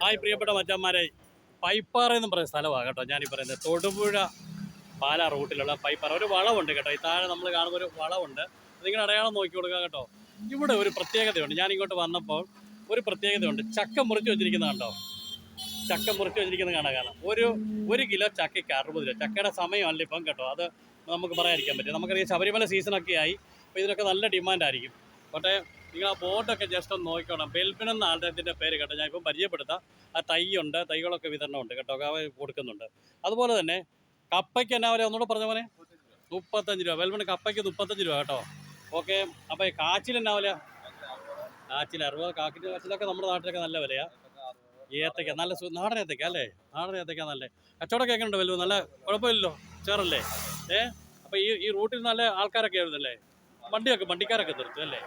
Hi പ്രിയപ്പെട്ട മച്ചന്മാരെ. പൈപ്പാറ എന്ന് പറയുന്ന സ്ഥലമാണ് കേട്ടോ ഞാനീ പറയുന്നത്. തൊടുപുഴ പാല റൂട്ടിലുള്ള പൈപ്പാറ. ഒരു വളവുണ്ട് കേട്ടോ. ഈ താഴെ നമ്മൾ കാണുമ്പോൾ ഒരു വളവുണ്ട്. നിങ്ങൾ അടയാളം നോക്കി കൊടുക്കുക കേട്ടോ. ഇവിടെ ഒരു പ്രത്യേകതയുണ്ട്. ഞാൻ ഇങ്ങോട്ട് വന്നപ്പോൾ ഒരു പ്രത്യേകതയുണ്ട്. ചക്ക മുറിച്ച് വെച്ചിരിക്കുന്ന കണ്ടോ? ചക്ക മുറിച്ച് വെച്ചിരിക്കുന്നത് കാണാൻ കാണാം. ഒരു ഒരു കിലോ ചക്കയ്ക്ക് അറുപത് രൂപ. ചക്കയുടെ സമയമല്ല ഇപ്പം കേട്ടോ. അത് നമുക്ക് പറയാതിരിക്കാൻ പറ്റും നമുക്കറിയാം ശബരിമല സീസണൊക്കെ ആയി. അപ്പോൾ ഇതിനൊക്കെ നല്ല ഡിമാൻഡായിരിക്കും പക്ഷേ നിങ്ങൾ ആ ബോർഡൊക്കെ ജസ്റ്റ് ഒന്ന് നോക്കിക്കോണം. ബെൽബിൻ എന്ന ആളുടെ പേര് കേട്ടോ ഞാൻ ഇപ്പം പരിചയപ്പെടുത്താം. ആ തൈയുണ്ട് തൈകളൊക്കെ വിതരണമുണ്ട് കേട്ടോ അവർ കൊടുക്കുന്നുണ്ട്. അതുപോലെ തന്നെ കപ്പയ്ക്ക് എന്നാ പറയുക ഒന്നുകൂടെ പറഞ്ഞ പോലെ? മുപ്പത്തഞ്ച് രൂപ. വെൽബിന് കപ്പയ്ക്ക് മുപ്പത്തഞ്ച് രൂപ കേട്ടോ. ഓക്കെ അപ്പോൾ കാച്ചിൽ എന്നാ വില? കാച്ചിൽ അറുപത് കാക്കിന്റെ കാച്ചിലൊക്കെ നമ്മുടെ നാട്ടിലൊക്കെ നല്ല വിലയാ. ഏത്തക്ക നല്ല നാടൻ ഏത്തക്ക അല്ലേ? നാടൻ ഏത്തക്ക നല്ല. കച്ചവടമൊക്കെ എങ്ങനെയുണ്ട് വലുവ് നല്ല കുഴപ്പമില്ലല്ലോ? ചേറല്ലേ ഏ? അപ്പോൾ ഈ ഈ റൂട്ടിൽ നല്ല ആൾക്കാരൊക്കെ ആയിരുന്നല്ലേ? വണ്ടിയൊക്കെ വണ്ടിക്കാരൊക്കെ നിർത്തും അല്ലേ?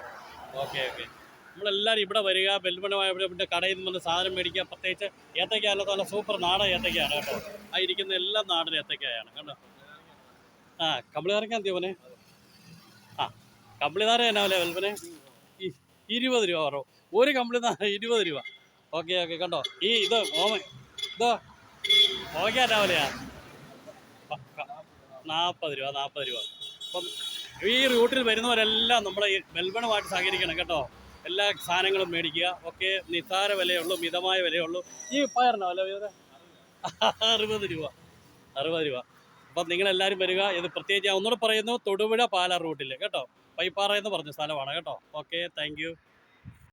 Okay okay. നമ്മളെല്ലാവരും ഇവിടെ വരിക ബെൽമണമായ ഇവിടെ കടയിൽ നിന്ന് വന്ന് സാധനം മേടിക്കുക. പ്രത്യേകിച്ച് ഏത്തക്കായാലും നല്ല സൂപ്പർ നാടൻ ഏത്തക്കയാണ് കേട്ടോ. ആ ഇരിക്കുന്ന എല്ലാ നാടൻ ഏത്തക്കയാണ് കണ്ടോ? ആ കമ്പിളി എന്തിയോ തീവനെ ആ കമ്പിളിനാര എന്നാ വില വെൽപ്പനെ ഇരുപത് രൂപ പറഞ്ഞു. ഒരു കമ്പിളിനാര ഇരുപത് രൂപ. ഓക്കെ ഓക്കെ കണ്ടോ? ഈ ഇത് ഓമ ഇതോ ഓക്കെ എന്നാ വിലയാ? നാൽപ്പത് രൂപ നാൽപ്പത് രൂപ. അപ്പം ഈ റൂട്ടിൽ വരുന്നവരെല്ലാം നമ്മളെ ഈ സഹകരിക്കണം കേട്ടോ. എല്ലാ സാധനങ്ങളും മേടിക്കുക. ഒക്കെ നിസ്സാര വിലയുള്ളൂ മിതമായ വിലയുള്ളൂ. ഈ പയറിനോ അല്ല അറുപത് രൂപ. അറുപത് രൂപ. അപ്പം നിങ്ങളെല്ലാവരും വരിക. ഇത് പ്രത്യേകിച്ച് ഒന്നുകൂടെ പറയുന്നു തൊടുപുഴ പാലാ റൂട്ടിൽ കേട്ടോ. പൈപ്പാറ എന്ന് പറഞ്ഞ സ്ഥലമാണ് കേട്ടോ. Okay thank